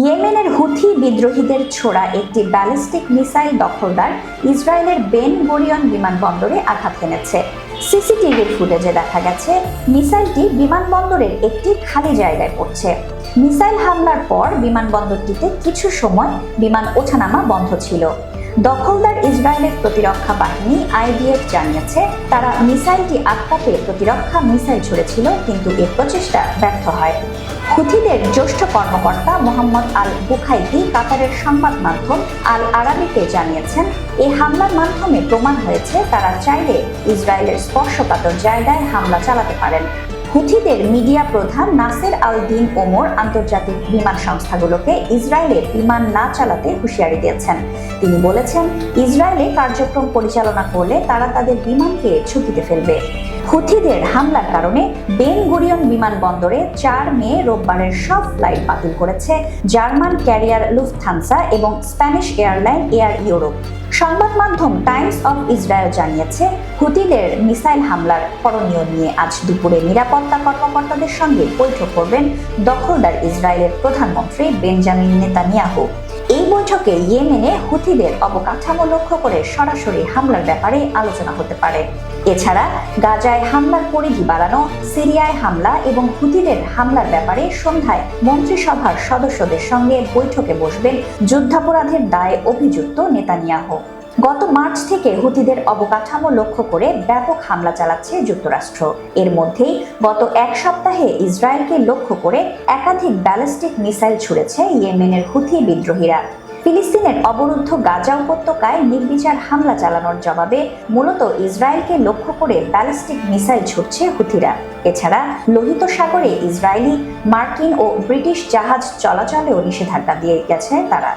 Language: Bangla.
ইয়েমেনের হুথি বিদ্রোহীদের ছোড়া একটি ব্যালিস্টিক মিসাইল দখলদার ইসরায়েলের বেন গরিয়ন বিমানবন্দরে আঘাত হেনেছে। সিসিটিভির ফুটেজে দেখা গেছে, মিসাইলটি বিমানবন্দরের একটি খালি জায়গায় পড়ছে। মিসাইল হামলার পর বিমানবন্দরটিতে কিছু সময় বিমান ওঠানামা বন্ধ ছিল। দখলদার ইসরায়েলের প্রতিরক্ষা বাহিনী, আইডিএফ জানিয়েছে, তারা মিসাইলটি আটকাতে প্রতিরক্ষা মিসাইল ছুড়েছিল, কিন্তু এর প্রচেষ্টা ব্যর্থ হয়। হুথিদের জ্যেষ্ঠ কর্মকর্তা মোহাম্মদ আল বুখাইতি কাতারের সংবাদ মাধ্যম আল আরাবিকে জানিয়েছেন এই হামলার মাধ্যমে প্রমাণ হয়েছে তারা চাইলে ইসরায়েলের স্পর্শকাতর জায়গায় হামলা চালাতে পারেন। হুথিদের মিডিয়া প্রধান নাসের আল দিন ওমর আন্তর্জাতিক বিমান সংস্থাগুলোকে ইসরায়েলে বিমান না চালাতে হুঁশিয়ারি দিয়েছেন। তিনি বলেছেন, ইসরায়েলে কার্যক্রম পরিচালনা করলে তারা তাদের বিমানকে ঝুঁকিতে ফেলবে। হুথিদের হামলার কারণে বেন গুরিয়ন বিমানবন্দরে চার মে রোববারের সব ফ্লাইট বাতিল করেছে জার্মান ক্যারিয়ার লুফথানসা এবং স্প্যানিশ এয়ারলাইন এয়ার ইউরোপ। সংবাদ মাধ্যম টাইমস অফ ইসরায়েল জানিয়েছে হুতিদের মিসাইল হামলার করণীয় নিয়ে আজ দুপুরে নিরাপত্তা কর্মকর্তাদের সঙ্গে বৈঠক করবেন দখলদার ইসরায়েলের প্রধানমন্ত্রী বেঞ্জামিন নেতানিয়াহু। এই বৈঠকে ইয়েমেনে হুথিদের অবকাঠামো লক্ষ্য করে সরাসরি হামলার ব্যাপারে আলোচনা হতে পারে। এছাড়া গাজায় হামলার পরিধি বাড়ানো, সিরিয়ায় হামলা এবং হুতিদের হামলার ব্যাপারে সন্ধ্যায় মন্ত্রিসভার সদস্যদের সঙ্গে বৈঠকে বসবেন যুদ্ধাপরাধের দায়ে অভিযুক্ত নেতানিয়াহু। গত মার্চ থেকে হুতিদের অবকাঠামো লক্ষ্য করে ব্যাপক হামলা চালাচ্ছে যুক্তরাষ্ট্র। এর মধ্যেই গত এক সপ্তাহে ইসরায়েলকে লক্ষ্য করে একাধিক ব্যালিস্টিক মিসাইল ছুড়েছে ইয়েমেনের হুথি বিদ্রোহীরা। ফিলিস্তিনের অবরুদ্ধ গাজা উপত্যকায় নির্বিচার হামলা চালানোর জবাবে মূলত ইসরায়েলকে লক্ষ্য করে ব্যালিস্টিক মিসাইল ছুটছে হুথিরা এছাড়া লোহিত সাগরে ইসরায়েলি, মার্কিন ও ব্রিটিশ জাহাজ চলাচলেও নিষেধাজ্ঞা দিয়ে গেছে তারা।